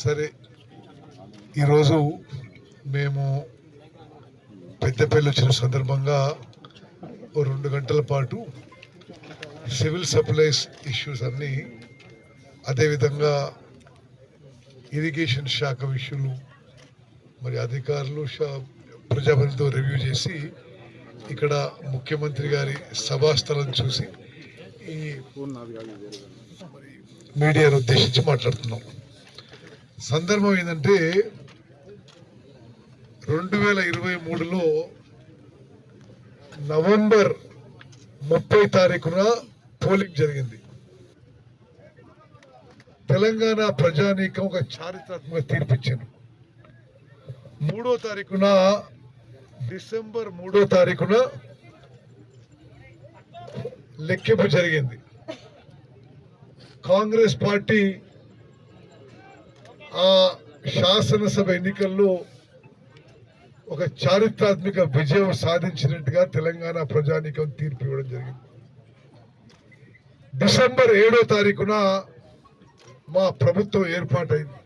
సరే ఈరోజు మేము పెద్దపల్లి వచ్చిన సందర్భంగా ఓ రెండు గంటల పాటు సివిల్ సప్లైస్ ఇష్యూస్ అన్నీ అదేవిధంగా ఇరిగేషన్ శాఖ విషయాలు మరి అధికారులు షా- ప్రజాపతితో రివ్యూ చేసి ఇక్కడ ముఖ్యమంత్రి గారి సభాస్థలం చూసి ఈ మీడియాను ఉద్దేశించి మాట్లాడుతున్నాం. సందర్భం ఏంటంటే రెండు వేల ఇరవై మూడులో నవంబర్ ముప్పై తారీఖున పోలింగ్ జరిగింది. తెలంగాణ ప్రజానీకం ఒక చారిత్రాత్మక తీర్పిచ్చింది మూడో తారీఖున డిసెంబర్ మూడో తారీఖున లెక్కింపు జరిగింది. కాంగ్రెస్ పార్టీ ఆ శాసనసభ ఎన్నికల్లో ఒక చారిత్రాత్మక విజయం సాధించినట్టుగా తెలంగాణ ప్రజానీకం తీర్పు ఇవ్వడం జరిగింది. డిసెంబర్ ఏడో తారీఖున మా ప్రభుత్వం ఏర్పాటైంది.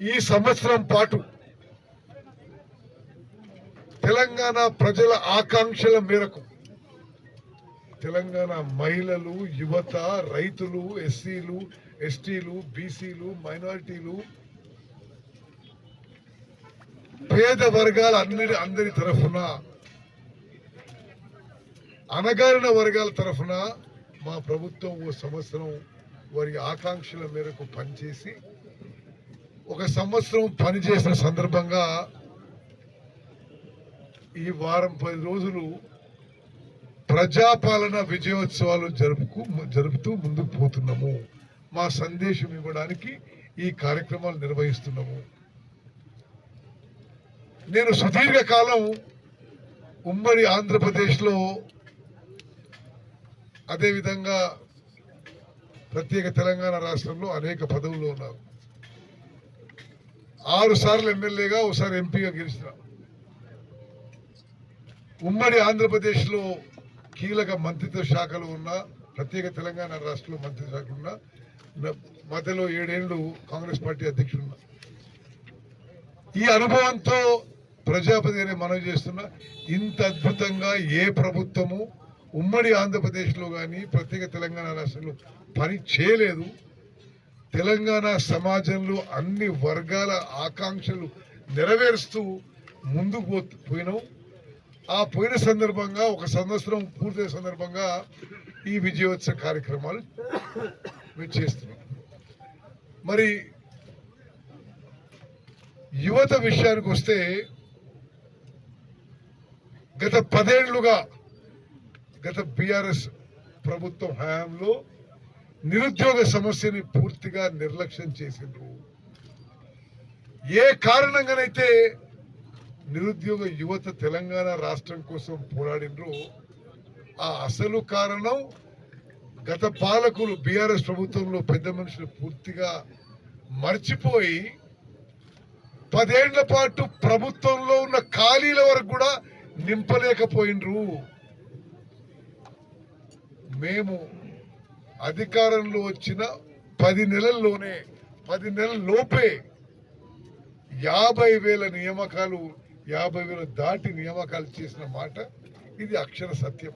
ఈ సంవత్సరం పాటు తెలంగాణ ప్రజల ఆకాంక్షల మేరకు తెలంగాణ మహిళలు యువత రైతులు ఎస్సీలు ఎస్టీలు బీసీలు మైనారిటీలు పేద వర్గాల అందరి అందరి తరఫున అణగారిన వర్గాల తరఫున మా ప్రభుత్వం ఓ సంవత్సరం వారి ఆకాంక్షల మేరకు పనిచేసి ఒక సంవత్సరం పనిచేసిన సందర్భంగా ఈ వారం పది రోజులు ప్రజాపాలన విజయోత్సవాలు జరుపుకు జరుపుతూ ముందుకు పోతున్నాము. మా సందేశం ఇవ్వడానికి ఈ కార్యక్రమాలు నిర్వహిస్తున్నాము. నేను సుదీర్ఘకాలం ఉమ్మడి ఆంధ్రప్రదేశ్లో అదేవిధంగా ప్రత్యేక తెలంగాణ రాష్ట్రంలో అనేక పదవుల్లో ఉన్నారు ఆరు సార్లు ఎమ్మెల్యేగా ఒకసారి ఎంపీగా గెలిచిన. ఉమ్మడి ఆంధ్రప్రదేశ్లో కీలక మంత్రిత్వ శాఖలు ఉన్న ప్రత్యేక తెలంగాణ రాష్ట్రంలో మంత్రిత్వ శాఖ ఉన్న మధ్యలో ఏడేళ్ళు కాంగ్రెస్ పార్టీ అధ్యక్షుడు ఉన్నా. ఈ అనుభవంతో ప్రజాపతి గారి మనవి చేస్తున్నా ఇంత అద్భుతంగా ఏ ప్రభుత్వము ఉమ్మడి ఆంధ్రప్రదేశ్లో కానీ ప్రత్యేక తెలంగాణ రాష్ట్రంలో పని చేయలేదు తెలంగాణ సమాజంలో అన్ని వర్గాల ఆకాంక్షలు నెరవేరుస్తూ ముందుకు పోయినాం ఆ పోయిన సందర్భంగా ఒక సంవత్సరం పూర్తయిన సందర్భంగా ఈ విజయోత్సవ కార్యక్రమాలు చేస్తున్నాం. మరి యువత విషయానికి వస్తే గత పదేళ్ళుగా గత బీఆర్ఎస్ ప్రభుత్వం హయాంలో నిరుద్యోగ సమస్యని పూర్తిగా నిర్లక్ష్యం చేసిండ్రు. ఏ కారణంగానైతే నిరుద్యోగ యువత తెలంగాణ రాష్ట్రం కోసం పోరాడినరు. ఆ అసలు కారణం గత పాలకులు బీఆర్ఎస్ ప్రభుత్వంలో పెద్ద మనుషులు పూర్తిగా మర్చిపోయి పదేళ్ళ పాటు ప్రభుత్వంలో ఉన్న ఖాళీల వరకు కూడా నింపలేకపోయినరు. మేము అధికారంలో వచ్చిన పది నెలల్లోనే పది నెలల లోపే యాభై వేల నియామకాలు యాభై వేల దాటి నియామకాలు చేసిన మాట ఇది అక్షర సత్యం.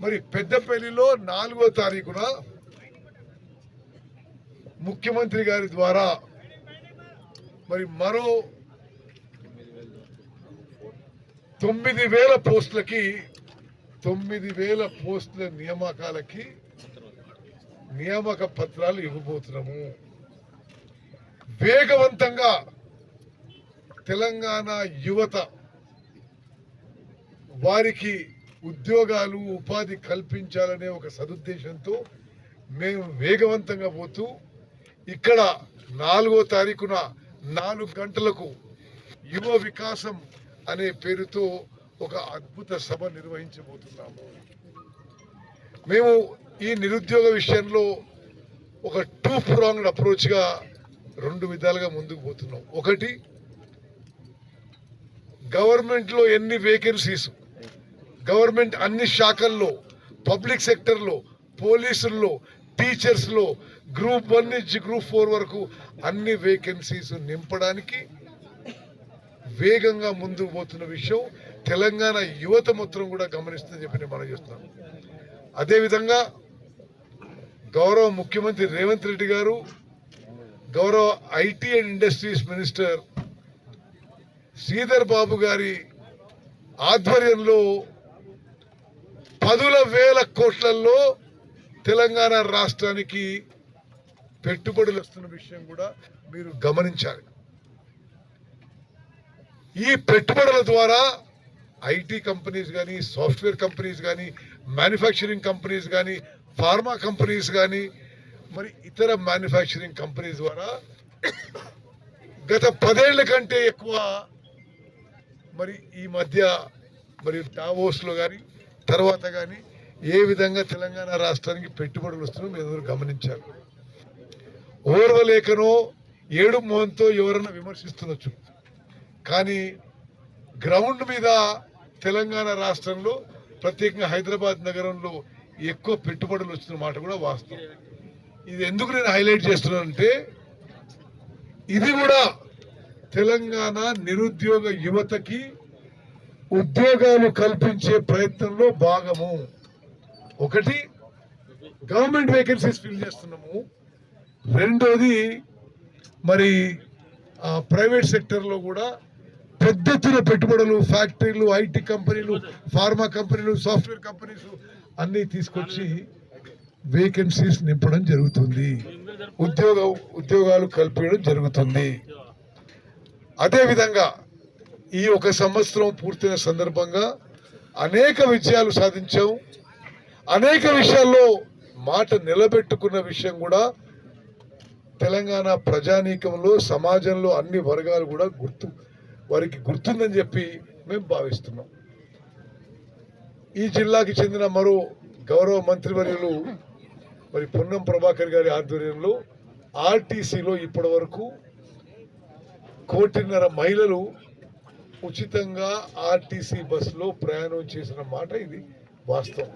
మరి పెద్దపల్లిలో నాలుగో తారీఖున ముఖ్యమంత్రి గారి ద్వారా మరి మరో తొమ్మిది వేల పోస్టులకి తొమ్మిది వేల పోస్టుల నియామకాలకి నియామక పత్రాలు ఇవ్వబోతున్నాము. వేగవంతంగా తెలంగాణ యువత వారికి ఉద్యోగాలు ఉపాధి కల్పించాలనే ఒక సదుద్దేశంతో మేము వేగవంతంగా పోతూ ఇక్కడ నాలుగో తారీఖున నాలుగు గంటలకు యువ వికాసం అనే పేరుతో ఒక అద్భుత సభ నిర్వహించబోతున్నాము. మేము ఈ నిరుద్యోగ విషయంలో ఒక టూ ప్రాంగ్డ్ అప్రోచ్గా రెండు విధాలుగా ముందుకు పోతున్నాం. ఒకటి గవర్నమెంట్లో ఎన్ని వేకెన్సీస్ గవర్నమెంట్ అన్ని శాఖల్లో పబ్లిక్ సెక్టర్లో పోలీసుల్లో టీచర్స్లో గ్రూప్ వన్ నుంచి గ్రూప్ ఫోర్ వరకు అన్ని వేకెన్సీస్ నింపడానికి వేగంగా ముందుకు పోతున్న విషయం తెలంగాణ యువత మొత్తం కూడా గమనిస్తుందని చెప్పి నేను మనం చేస్తున్నాను. అదేవిధంగా గౌరవ ముఖ్యమంత్రి రేవంత్ రెడ్డి గారు గౌరవ IT and industries minister Sridhar Babu గారి ఆధ్వర్యంలో పదుల వేల కోట్లలో తెలంగాణ రాష్ట్రానికి పెట్టుబడులు వస్తున్న విషయం కూడా మీరు గమనించాలి. ఈ పెట్టుబడుల ద్వారా ఐటీ కంపెనీస్ కానీ సాఫ్ట్వేర్ కంపెనీస్ కానీ మ్యానుఫ్యాక్చరింగ్ కంపెనీస్ కానీ ఫార్మా కంపెనీస్ కానీ మరి ఇతర మ్యానుఫ్యాక్చరింగ్ కంపెనీస్ ద్వారా గత పదేళ్ళ కంటే ఎక్కువ మరి ఈ మధ్య మరి డావోస్లో కానీ తర్వాత కానీ ఏ విధంగా తెలంగాణ రాష్ట్రానికి పెట్టుబడులు వస్తున్నాయో మీరు అందరూ గమనించారు ఓర్వలేఖను ఏడు మోహన్తో ఎవరన్నా విమర్శిస్తుండొచ్చు. కానీ గ్రౌండ్ మీద తెలంగాణ రాష్ట్రంలో ప్రత్యేకంగా హైదరాబాద్ నగరంలో ఎక్కువ పెట్టుబడులు వచ్చిన మాట కూడా వాస్తవం. ఇది ఎందుకు నేను హైలైట్ చేస్తున్నానంటే ఇది కూడా తెలంగాణ నిరుద్యోగ యువతకి ఉద్యోగాలు కల్పించే ప్రయత్నంలో భాగము. ఒకటి గవర్నమెంట్ వేకెన్సీస్ ఫిల్ చేస్తున్నాము. రెండోది మరి ఆ, ప్రైవేట్ సెక్టర్లో కూడా పెద్ద ఎత్తున పెట్టుబడులు ఫ్యాక్టరీలు ఐటీ కంపెనీలు ఫార్మా కంపెనీలు సాఫ్ట్వేర్ కంపెనీస్ అన్నీ తీసుకొచ్చి వేకెన్సీస్ నింపడం జరుగుతుంది. ఉద్యోగ ఉద్యోగాలు కల్పించడం జరుగుతుంది. అదేవిధంగా ఈ ఒక సంవత్సరం పూర్తయిన సందర్భంగా అనేక విజయాలు సాధించాం. అనేక విషయాల్లో మాట నిలబెట్టుకున్న విషయం కూడా తెలంగాణ ప్రజానీకంలో సమాజంలో అన్ని వర్గాలు కూడా గుర్తు వారికి గుర్తుందని చెప్పి మేము భావిస్తున్నాం. ఈ జిల్లాకి చెందిన మరో గౌరవ మంత్రివర్యులు మరి పొన్నం ప్రభాకర్ గారి ఆధ్వర్యంలో ఆర్టీసీలో ఇప్పటి వరకు కోటిన్నర మహిళలు ఉచితంగా ఆర్టీసీ బస్సులో ప్రయాణం చేసిన మాట ఇది వాస్తవం.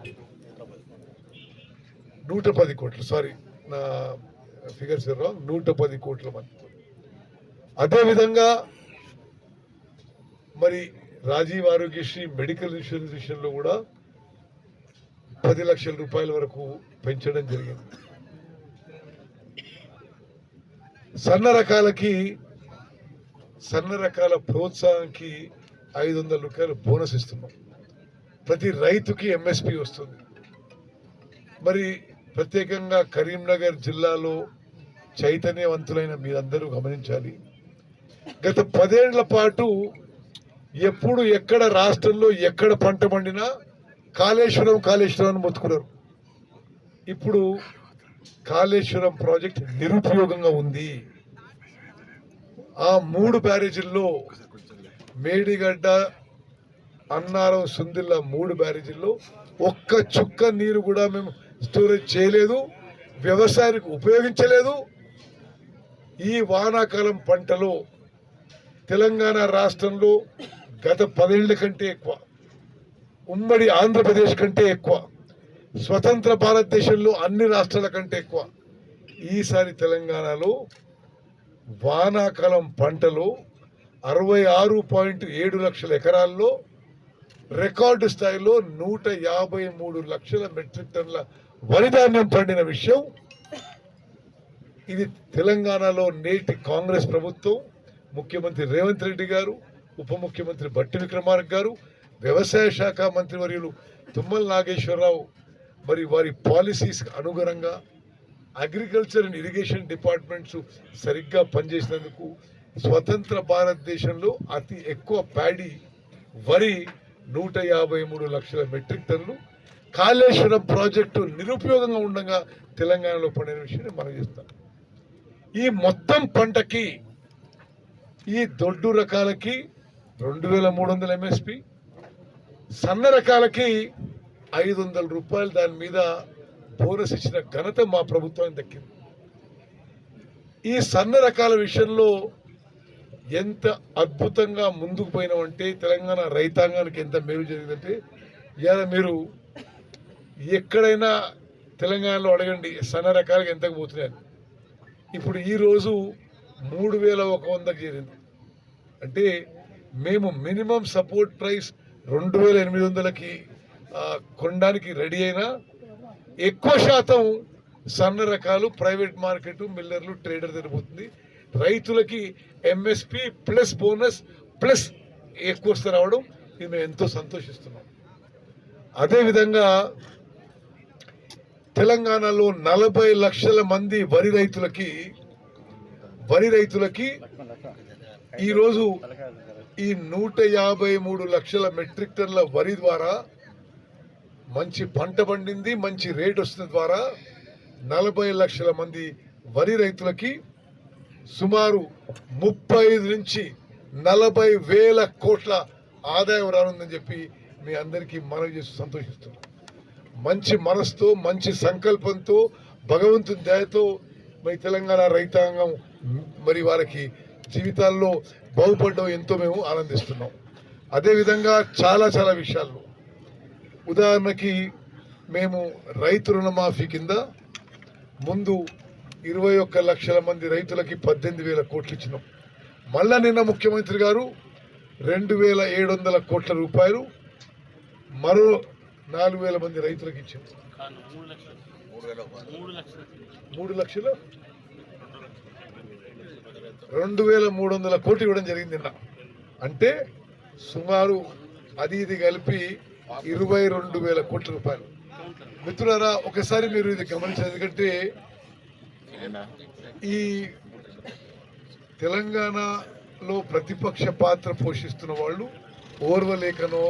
నూట పది కోట్లు సారీ నా ఫిగర్స్ రాంగ్ నూట పది కోట్ల మంది. అదేవిధంగా మరి రాజీవ్ ఆరోగ్యశ్రీ మెడికల్ ఇన్సూరెన్స్ విషయంలో కూడా పది లక్షల రూపాయల వరకు పెంచడం జరిగింది. సన్న రకాలకి సన్న రకాల ప్రోత్సాహంకి ఐదు వందల రూపాయలు బోనస్ ఇస్తున్నాం. ప్రతి రైతుకి ఎంఎస్పి వస్తుంది. మరి ప్రత్యేకంగా కరీంనగర్ జిల్లాలో చైతన్యవంతులైన మీరందరూ గమనించాలి. గత పదేళ్ళ పాటు ఎప్పుడు ఎక్కడ రాష్ట్రంలో ఎక్కడ పంట పండినా కాళేశ్వరం కాళేశ్వరం అని మొత్తుకున్నారు. ఇప్పుడు కాళేశ్వరం ప్రాజెక్ట్ నిరుపయోగంగా ఉంది. ఆ మూడు బ్యారేజీల్లో మేడిగడ్డ అన్నారం సుందిల్ల మూడు బ్యారేజీల్లో ఒక్క చుక్క నీరు కూడా మేము స్టోరేజ్ చేయలేదు వ్యవసాయానికి ఉపయోగించలేదు. ఈ వానాకాలం పంటలో తెలంగాణ రాష్ట్రంలో గత పదేళ్ళ కంటే ఎక్కువ ఉమ్మడి ఆంధ్రప్రదేశ్ కంటే ఎక్కువ స్వతంత్ర భారతదేశంలో అన్ని రాష్ట్రాల కంటే ఎక్కువ ఈసారి తెలంగాణలో వానాకాలం పంటలో అరవై ఆరు పాయింట్ ఏడు లక్షల ఎకరాల్లో రికార్డు స్థాయిలో నూట యాభై మూడు లక్షల మెట్రిక్ టన్ల వరిధాన్యం పండిన విషయం. ఇది తెలంగాణలో నేటి కాంగ్రెస్ ప్రభుత్వం ముఖ్యమంత్రి రేవంత్ రెడ్డి గారు ఉప ముఖ్యమంత్రి బట్టి విక్రమార్క గారు వ్యవసాయ శాఖ మంత్రివర్యులు తుమ్మల నాగేశ్వరరావు మరి వారి పాలసీస్ అనుగుణంగా అగ్రికల్చర్ అండ్ ఇరిగేషన్ డిపార్ట్మెంట్స్ సరిగ్గా పనిచేసినందుకు స్వతంత్ర భారతదేశంలో అతి ఎక్కువ ప్యాడీ వరి నూట యాభై మూడు లక్షల మెట్రిక్ టన్నులు. కాళేశ్వరం ప్రాజెక్టు నిరుపయోగంగా ఉండగా తెలంగాణలో పండిన విషయాన్ని మనం చేస్తాం. ఈ మొత్తం పంటకి ఈ దొడ్డు రకాలకి రెండు వేల మూడు వందల ఎంఎస్పి సన్న రకాలకి ఐదు వందల రూపాయలు దాని మీద బోనస్ ఇచ్చిన ఘనత మా ప్రభుత్వానికి దక్కింది. ఈ సన్న రకాల విషయంలో ఎంత అద్భుతంగా ముందుకు పోయినామంటే తెలంగాణ రైతాంగానికి ఎంత మేలు జరిగిందంటే ఇవాళ మీరు ఎక్కడైనా తెలంగాణలో అడగండి సన్న రకాలకు ఎంతకు పోతున్నాయని. ఇప్పుడు ఈరోజు మూడు వేల ఒక వందకు చేరింది. అంటే మేము మినిమం సపోర్ట్ ప్రైస్ రెండు వేల ఎనిమిది వందలకి కొనడానికి రెడీ అయినా ఎక్కువ శాతం సన్న రకాలు ప్రైవేట్ మార్కెట్ మిల్లర్లు ట్రేడర్ తిరిగిపోతుంది రైతులకి ఎంఎస్పి ప్లస్ బోనస్ ప్లస్ ఎక్కువ వస్తే రావడం ఇది మేము ఎంతో సంతోషిస్తున్నాం. అదేవిధంగా తెలంగాణలో నలభై లక్షల మంది వరి రైతులకి వరి రైతులకి ఈరోజు ఈ నూట యాభై మూడు లక్షల మెట్రిక్ టన్ల వరి ద్వారా మంచి పంట పండింది మంచి రేట్ వస్తుంది ద్వారా నలభై లక్షల మంది వరి రైతులకి సుమారు ముప్పై ఐదు నుంచి నలభై వేల కోట్ల ఆదాయం రానుందని చెప్పి మీ అందరికీ మనవి చేసి సంతోషిస్తున్నాం. మంచి మనసుతో మంచి సంకల్పంతో భగవంతుని దయతో మరి తెలంగాణ రైతాంగం మరి వారికి జీవితాల్లో బాగుపడడం ఎంతో మేము ఆనందిస్తున్నాం. అదేవిధంగా చాలా చాలా విషయాల్లో ఉదాహరణకి మేము రైతు రుణమాఫీ కింద ముందు ఇరవై ఒక్క లక్షల మంది రైతులకి పద్దెనిమిది వేల కోట్లు ఇచ్చినాం. మళ్ళా నిన్న ముఖ్యమంత్రి గారు రెండు వేల ఏడు వందల కోట్ల రూపాయలు మరో నాలుగు వేల మంది రైతులకు లక్షలు. మూడు లక్షలు? రెండు వేల మూడు వందల కోట్లు ఇవ్వడం జరిగింది నిన్న. అంటే సుమారు అది ఇది కలిపి ఇరవై రెండు వేల కోట్ల రూపాయలు. మిత్రులారా ఒకసారి మీరు ఇది గమనించారు ఎందుకంటే ఈ తెలంగాణలో ప్రతిపక్ష పాత్ర పోషిస్తున్న వాళ్ళు ఓర్వలేఖనో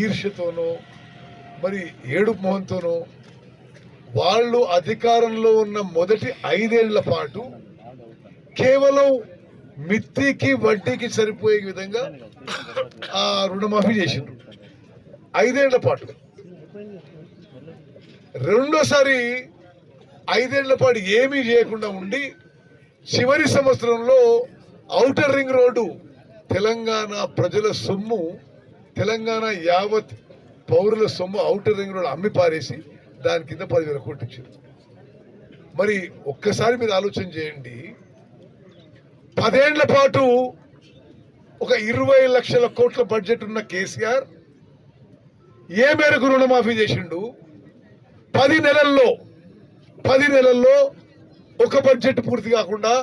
ఈర్ష్యతోనో మరి ఏడు మొహంతోనో వాళ్ళు అధికారంలో ఉన్న మొదటి ఐదేళ్ళ పాటు కేవలం మిత్తికి వడ్డీకి సరిపోయే విధంగా ఆ రుణమాఫీ చేసిండ్రు. ఐదేళ్ళ పాటు. రెండోసారి ఐదేళ్ళ పాటు ఏమీ చేయకుండా ఉండి చివరి సంవత్సరంలో ఔటర్ రింగ్ రోడ్డు తెలంగాణ ప్రజల సొమ్ము తెలంగాణ యావత్ పౌరుల సొమ్ము ఔటర్ రింగ్ రోడ్ అమ్మి పారేసి దాని కింద పదివేల కోట్లు ఇచ్చింది మరి ఒక్కసారి మీరు ఆలోచన చేయండి పదేళ్ళ పాటు ఒక ఇరవై లక్షల కోట్ల బడ్జెట్ ఉన్న కేసీఆర్ ఏ మేరకు రుణమాఫీ చేసిండు? పది నెలల్లో పది నెలల్లో ఒక బడ్జెట్ పూర్తి కాకుండా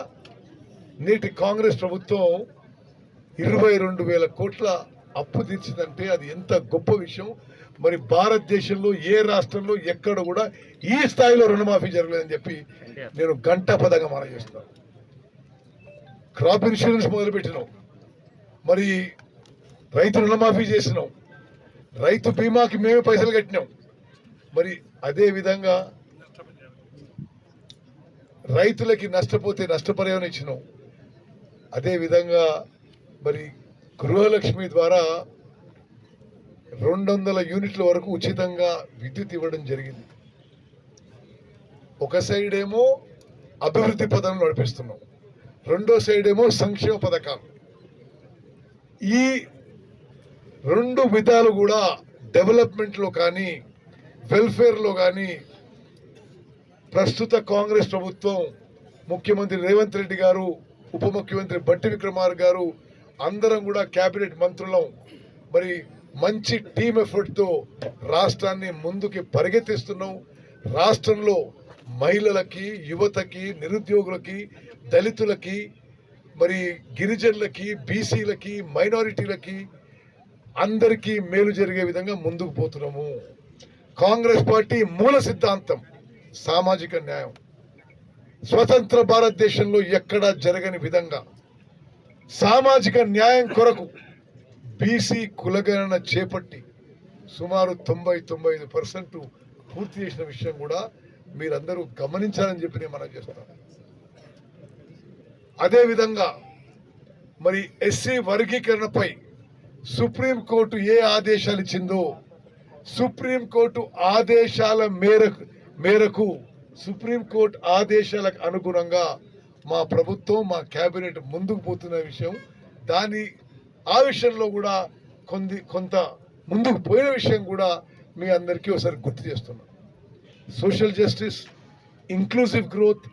నేటి కాంగ్రెస్ ప్రభుత్వం ఇరవై రెండు వేల కోట్ల అప్పు తీర్చిందంటే అది ఎంత గొప్ప విషయం. మరి భారతదేశంలో ఏ రాష్ట్రంలో ఎక్కడ కూడా ఈ స్థాయిలో రుణమాఫీ జరగలేదని చెప్పి నేను గంట పదంగా మనం చేస్తున్నాను క్రాప్ ఇన్సూరెన్స్ మొదలుపెట్టినాం. మరి రైతు రుణమాఫీ చేసినాం. రైతు బీమాకి మేమే పైసలు కట్టినాం. మరి అదే విధంగా రైతులకి నష్టపోతే నష్టపరిహారం ఇచ్చినాం. అదేవిధంగా మరి గృహలక్ష్మి ద్వారా రెండు వందల యూనిట్ల వరకు ఉచితంగా విద్యుత్ ఇవ్వడం జరిగింది. ఒక సైడ్ ఏమో అభివృద్ధి పథకం నడిపిస్తున్నాం. రెండో సైడ్ ఏమో సంక్షేమ పథకాలు. ఈ రెండు విధాలు కూడా డెవలప్మెంట్లో కానీ వెల్ఫేర్లో కానీ ప్రస్తుత కాంగ్రెస్ ప్రభుత్వం ముఖ్యమంత్రి రేవంత్ రెడ్డి గారు ఉప ముఖ్యమంత్రి బట్టి విక్రమార్ గారు అందరం కూడా కేబినెట్ మంత్రులం. మరి మంచి టీమ్ ఎఫర్ట్తో రాష్ట్రాన్ని ముందుకి పరిగెత్తిస్తున్నాం. రాష్ట్రంలో మహిళలకి యువతకి నిరుద్యోగులకి దళితులకి మరి గిరిజనులకి బీసీలకి మైనారిటీలకి అందరికీ మేలు జరిగే విధంగా ముందుకు పోతున్నాము. కాంగ్రెస్ పార్టీ మూల సిద్ధాంతం సామాజిక న్యాయం. స్వతంత్ర భారతదేశంలో ఎక్కడా జరగని విధంగా సామాజిక న్యాయం కొరకు బీసీ కులగణన చేపట్టి సుమారు తొంభై తొంభై ఐదు పర్సెంట్ పూర్తి చేసిన విషయం కూడా మీరందరూ గమనించాలని చెప్పి నేను మనం చేస్తాను. అదేవిధంగా మరి ఎస్సీ వర్గీకరణపై సుప్రీంకోర్టు ఏ ఆదేశాలు ఇచ్చిందో సుప్రీంకోర్టు ఆదేశాల మేరకు మేరకు సుప్రీంకోర్టు ఆదేశాలకు అనుగుణంగా మా ప్రభుత్వం మా కేబినెట్ ముందుకు పోతున్న విషయం దాని ఆ విషయంలో కూడా కొంది కొంత ముందుకు పోయిన విషయం కూడా మీ అందరికీ ఒకసారి గుర్తు చేస్తున్నాం. Social justice inclusive growth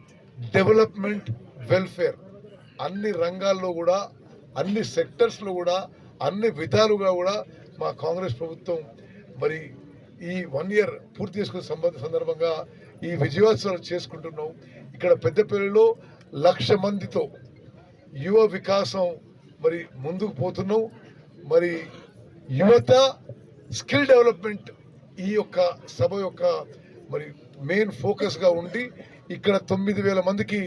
development welfare అన్ని రంగాల్లో కూడా అన్ని సెక్టర్స్లో కూడా అన్ని విధాలుగా కూడా మా కాంగ్రెస్ ప్రభుత్వం మరి ఈ వన్ ఇయర్ పూర్తి చేసుకునే సంబంధ సందర్భంగా ఈ విజయోత్సవాలు చేసుకుంటున్నాం. ఇక్కడ పెద్దపల్లిలో లక్ష మందితో యువ వికాసం మరి ముందుకు పోతున్నాం. మరి యువత స్కిల్ డెవలప్మెంట్ ఈ యొక్క సభ యొక్క మరి మెయిన్ ఫోకస్గా ఉండి ఇక్కడ తొమ్మిది వేల మందికి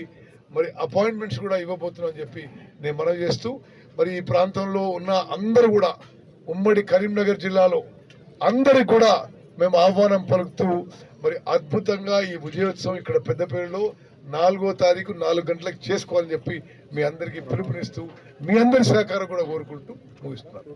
మరి అపాయింట్మెంట్స్ కూడా ఇవ్వబోతున్నాం అని చెప్పి నేను మనవి చేస్తూ మరి ఈ ప్రాంతంలో ఉన్న అందరు కూడా ఉమ్మడి కరీంనగర్ జిల్లాలో అందరికి కూడా మేము ఆహ్వానం పలుకుతూ మరి అద్భుతంగా ఈ విజయోత్సవం ఇక్కడ పెద్దపల్లిలో నాలుగో తారీఖు నాలుగు గంటలకు చేసుకోవాలని చెప్పి మీ అందరికీ పిలుపునిస్తూ మీ అందరి సహకారం కూడా కోరుకుంటూ ముగిస్తున్నాను.